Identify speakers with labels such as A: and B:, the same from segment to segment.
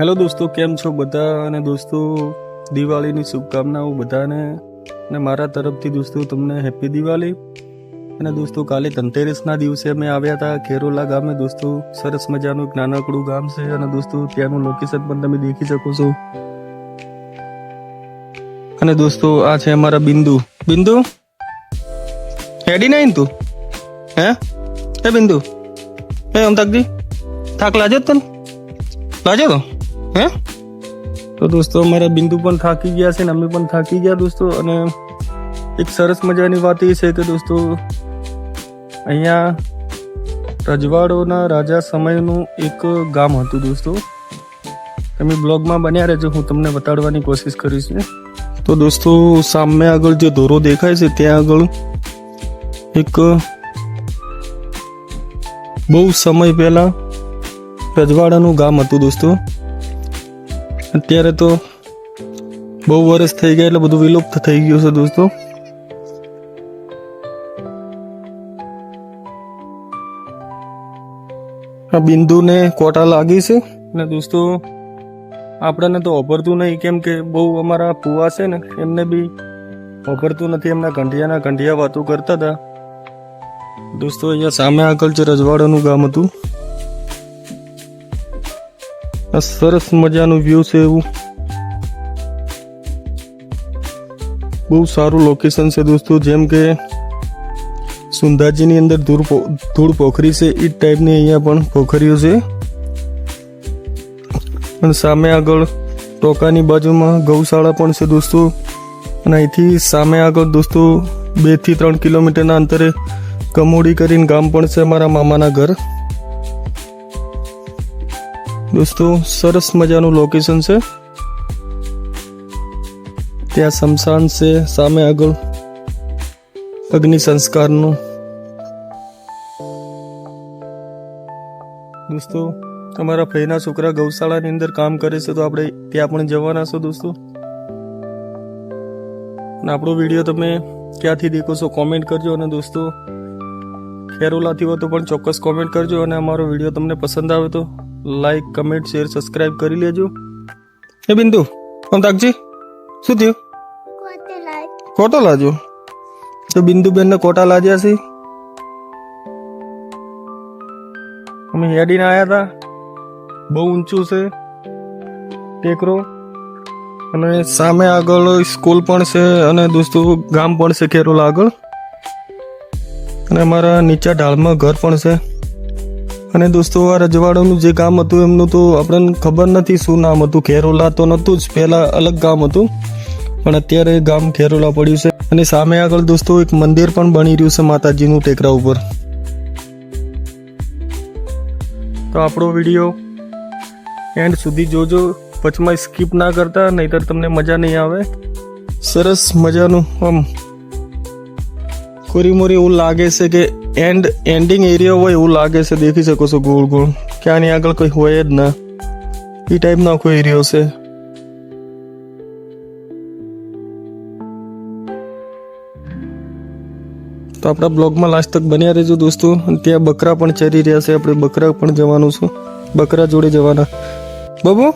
A: Hello દોસ્તો, કેમ છો બધા? અને દોસ્તો, દિવાળીની શુભકામનાઓ બધાને. અને મારા તરફથી દોસ્તો, તમને હેપી દિવાળી. અને દોસ્તો, કાલે ધનતેરસના દિવસે અમે આવ્યા હતા ખેરોલા ગામે. દોસ્તો, સરસ મજાનું એક નાનકડું ગામ છે. અને દોસ્તો, ત્યાંનું લોકેશન પણ તમે દેખી શકો છો. અને દોસ્તો, આ છે અમારા બિંદુ. બિંદુ? હેડી નહીં તું? હે? હે બિંદુ? હે અમતાકજી થાક લાજો તને? લાજો તો? હે? તો દોસ્તો, અમારા બિંદુ પણ થાકી ગયા છે ને અમે પણ થાકી ગયા દોસ્તો. અને એક સરસ મજાની વાત એ છે કે દોસ્તો, અહીંયા રજવાડોના રાજા સમયનું એક ગામ હતું દોસ્તો. તમે બ્લોગમાં બન્યા રહેજો, હું તમને બતાડવાની કોશિશ કરીશ ને. તો દોસ્તો, સામે આગળ જે દોરો દેખાય છે, ત્યાં આગળ એક બહુ સમય પહેલા રજવાડાનું ગામ હતું દોસ્તો. અત્યારે તો બહુ વર્ષ થઈ ગયા એટલે બધું વિલુપ્ત થઈ ગયું છે દોસ્તો. આ બિંદુને કોટા લાગી છે અને દોસ્તો, આપણને તો ઓભરતું નહીં, કેમ કે બહુ અમારા પુવા છે ને, એમને બી ઓભરતું નથી, એમના કંઠિયાના કંઠિયા વાતો કરતા હતા. દોસ્તો, અહીંયા સામે આગળ જે રજવાડાનું ગામ હતું આ સરસ મજાનું વ્યૂ છે એવું. બહુ સારું લોકેશન છે દોસ્તો, જેમ કે સુંદાજીની અંદર ધૂળ ધૂળ પોખરી છે એ ટાઈપની અહીંયા પણ પોખરીઓ છે. અને સામે આગળ ટોકાની બાજુમાં ગૌશાળા પણ છે દોસ્તો. અને અહીંથી સામે આગળ દોસ્તો બેથી ત્રણ કિલોમીટરના અંતરે કમોડી કરીને ગામ પણ છે મારા મામાના ઘર. દોસ્તો, સરસ મજાનું લોકેશન છે. ત્યાં શમશાન છે, સામે આગળ અગ્નિ સંસ્કારનું. દોસ્તો તમારા ફઈના છોકરા ગૌશાળાની અંદર કામ કરે છે, તો આપણે ત્યાં પણ જવાના છો દોસ્તો. અને આપણો વીડિયો તમે ક્યાંથી દેખો છો કોમેન્ટ કરજો અને દોસ્તો, ખેરોલાથી હોય તો પણ ચોક્કસ કોમેન્ટ કરજો અને અમારો વીડિયો તમને પસંદ આવે તો. લાઈક કમેન્ટ શેર સબસ્ક્રાઇબ કરી લેજો. એ બિંદુ અમતાકજી શું થયું? કોટો લાજો તો બિંદુબેનને કોટા લાજ્યા છે? અમે હેડીને આવ્યા હતા બહુ ઊંચું છે ટેકરો. અને સામે આગળ સ્કૂલ પણ છે અને દોસ્તો ગામ પણ છે કેરોલા આગળ. અને અમારા નીચા ઢાળમાં ઘર પણ છે. અને દોસ્તો, આ રજવાડાનું જે ગામ હતું, એમનું તો આપણને ખબર નથી શું નામ હતું. ખેરોલા તો નહોતું જ, પહેલાં અલગ ગામ હતું. પણ અત્યારે ગામ ખેરોલા પડ્યું છે. અને સામે આગળ દોસ્તો, એક મંદિર પણ બની રહ્યું છે માતાજીનું ટેકરા ઉપર. તો આપણો વીડિયો એન્ડ સુધી જોજો. પછમાં સ્કીપ ના કરતા, નહીતર તમને મજા નહીં આવે. સરસ મજાનું, આમ, કોરી મોરી એવું લાગે છે કે એન્ડ એન્ડિંગ એરિયા હોય એવું લાગે છે, દેખી શકો છો ગોળ ગોળ. ક્યાંની આગળ કોઈ હોય જ ના. એ ટાઈપનો આખો એરિયો છે તો આપણા બ્લોગમાં લાસ્ટ તક બન્યા રહેજો દોસ્તો. ત્યાં બકરા પણ ચરી રહ્યા છે. આપણે બકરા પણ જવાનું છું. બકરા જોડે જવાના. બાબુ,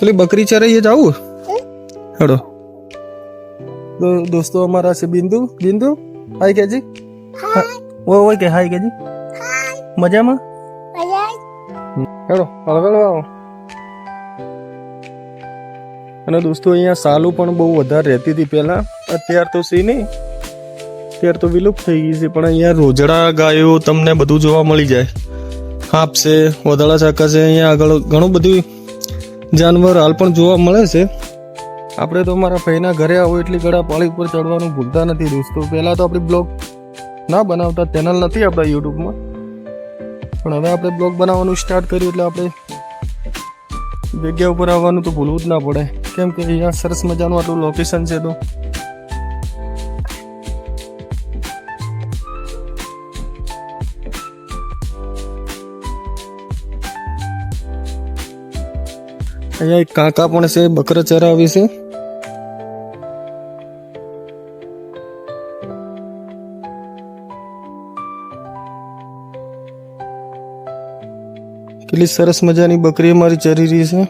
A: પેલી બકરી ચરાઈએ જવું હેડો. દોસ્તો અમારા છે બિંદુ. બિંદુ હાય કેજી? ઓ ઓય કે હાય કેજી મજામાં? હેલો હળવેળો આવો અને દોસ્તો અહીંયા સાલું પણ બહુ વધારે રહેતી હતી પહેલાં. અત્યાર તો સી નહીં. અત્યાર તો વિલુપ્ત થઈ ગઈ છે પણ અહીંયા રોજડા ગાયો તમને બધું જોવા મળી જાય. હાપ છે વધાળા ચાકા છે અહીંયા આગળ ઘણું બધું જાનવર હાલ પણ જોવા મળે છે. આપણે તો મારા ભાઈના ઘરે આવો એટલી ગળા પાળી ઉપર ચડવાનું ભૂલતા નથી દોસ્તો. પહેલાં તો આપણી બ્લોગ ના બનાવતા ચેનલ નથી આપણા યુટ્યુબમાં. પણ હવે આપણે બ્લોગ બનાવવાનું સ્ટાર્ટ કર્યું એટલે આપણે જગ્યા ઉપર આવવાનું તો ભૂલવું જ ના પડે. કેમ કે અહીંયા સરસ મજાનું આટલું લોકેશન છે તો. અહીંયા એક કાકા પણ છે, બકરા ચરાવી છે. કેટલી સરસ મજાની બકરી મારી ચરી રહી છે.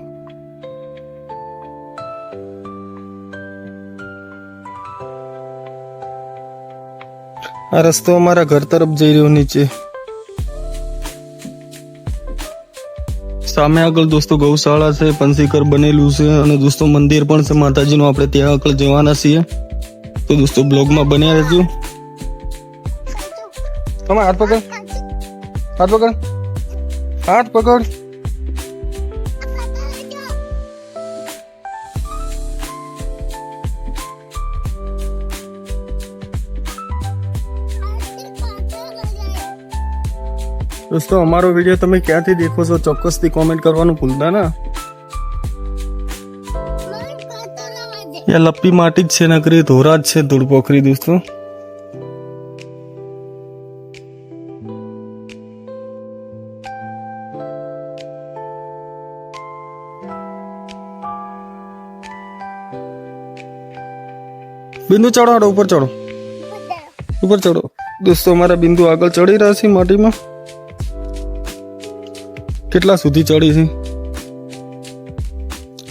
A: આ રસ્તો અમારા ઘર તરફ જઈ રહ્યો નીચે. સામે આગળ દોસ્તો ગૌશાળા છે પંસીકર બનેલું છે અને દોસ્તો મંદિર પણ છે માતાજીનું. આપણે ત્યાં આગળ જવાના છીએ. તો દોસ્તો બ્લોગમાં બન્યા રહેજો. તમે હાથ પકડ. હાથ પકડ. હાથ પકડ દોસ્તો અમારો વીડિયો તમે ક્યાંથી દેખો છો? ચોક્કસથી કોમેન્ટ કરવાનું ભૂલતા ના. યા લપ્પી માટી જ છે નકરી ધોરા જ છે ધૂળપોખરી દોસ્તો. બિંદુ ચડો હાડો, ઉપર ચડો. ઉપર ચડો. દોસ્તો, અમારા બિંદુ આગળ ચડી રહ્યા છે માટીમાં. કેટલા સુધી ચડી છે?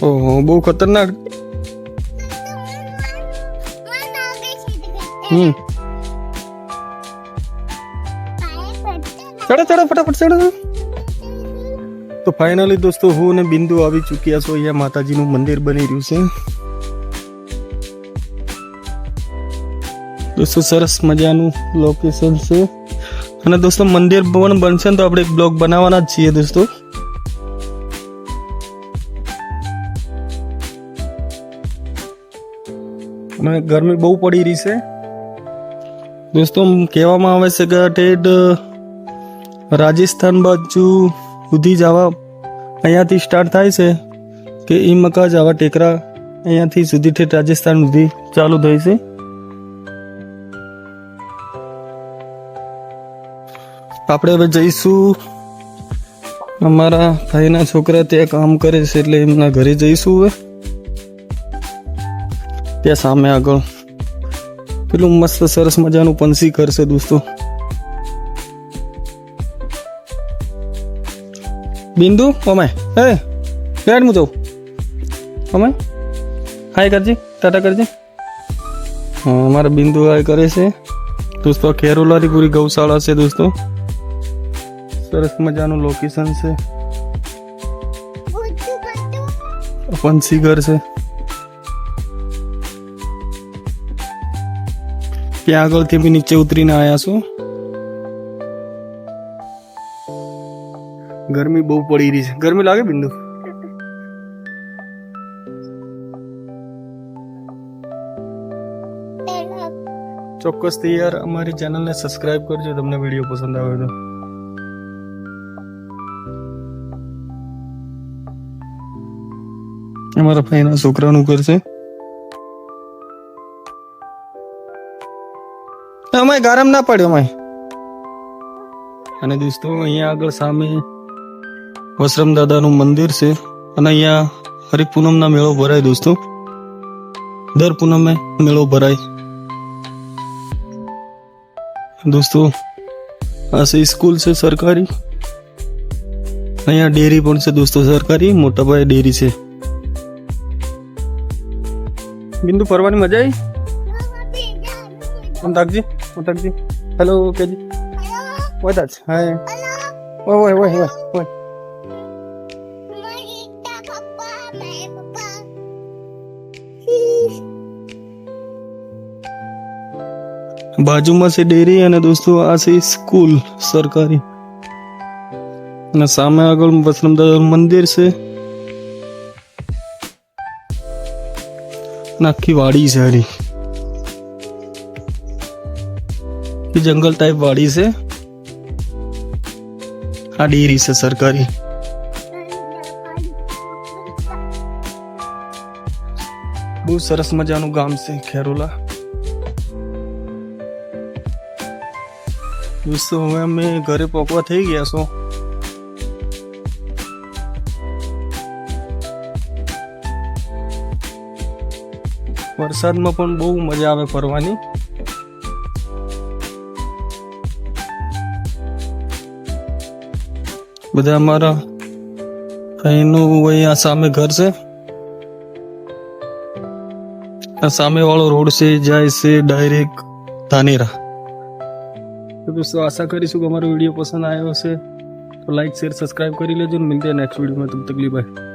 A: ઓહો, બહુ ખતરનાક. હમ. ચડો ચડો, ફટાફટ ચડો તો ફાઇનલી દોસ્તો, હું અને બિંદુ આવી ચૂક્યા છો અહીંયા માતાજીનું મંદિર બની રહ્યું છે. દોસ્તો, સરસ મજાનું લોકેશન છે. અને દોસ્તો, મંદિર પણ બનશે ને તો આપણે એક બ્લોગ બનાવવાના જ છીએ દોસ્તો. અને ગરમી બહુ પડી રહી છે. દોસ્તો કહેવામાં આવે છે કે ઠેઠ, રાજસ્થાન બાજુ સુધી જવા અહીંયાથી સ્ટાર્ટ થાય છે કે ઈ મકા જવા ટેકરા અહીંયાથી સુધી ઠેઠ રાજસ્થાન સુધી ચાલુ થાય છે. આપણે હવે જઈશું. અમારા ભાઈના છોકરા ત્યાં કામ કરે છે એટલે એમના ઘરે જઈશું હવે. ત્યાં સામે આગળ. પેલું મસ્ત સરસ મજાનું પંસી કરશે દોસ્તો. બિંદુ અમે હે બેડ હું જાઉં. અમાય હાય કરજી, ટાટા કરજી. અમારા બિંદુ હાય કરે છે. દોસ્તો ખેરોલારી પૂરી ગૌશાળા છે દોસ્તો. સરસ મજાનું લોકેશન છે. પંછી ઘર છે? ત્યાં આગળથી બી નીચે ઉતરીને આવ્યા છું? ગરમી બહુ પડી રહી છે. ગરમી લાગે બિંદુ? ચોક્કસથી યાર અમારી ચેનલને સબસ્ક્રાઇબ કરજો તમને વીડિયો પસંદ આવે તો. અમારા ભાઈના છોકરાનું ઘર છે અમાય ગરમ ના પડ્યો અમાય. અને દોસ્તો અહીંયા આગળ સામે વસરમ દાદાનું મંદિર છે અને અહીંયા હરિપૂનમના મેળો ભરાય દોસ્તો. દર પૂનમે મેળો ભરાય. દોસ્તો, આ છે સ્કૂલ છે સરકારી. અહીંયા ડેરી પણ છે દોસ્તો સરકારી મોટાભાઈ ડેરી છે. બિંદુ ફરવાની મજા આવી? કોન્ટાકજી કોન્ટાકજી હેલો કેજી. What that? હાય ઓય ઓય ઓય ઓય wait. બાજુમાં છે ડેરી અને દોસ્તો આ છે સ્કૂલ સરકારી. અને સામે આગળ વસલમ દાદાનું મંદિર છે. અને આખી વાડી છે હારી જંગલ ટાઈપ વાડી છે. આ ડેરી છે સરકારી. બહુ સરસ મજાનું ગામ છે ખેરોલા. દોસ્તો હવે અમે ઘરે પહોંચવા થઈ ગયા છો. વરસાદમાં પણ બહુ મજા આવે ફરવાની. બધા અમારા અહીંનું અહીંયા સામે ઘર છે. આ સામે વાળો રોડ છે, જાય છે ડાયરેક્ટ ધાનેરા. તો દોસ્તો આશા કરીશું કે અમારો વીડિયો પસંદ આવ્યો હશે. તો લાઈક શેર સબસ્ક્રાઈબ કરી લેજો ને. મિલતે નેક્સ્ટ વિડીયોમાં તમ તકલીફ બાય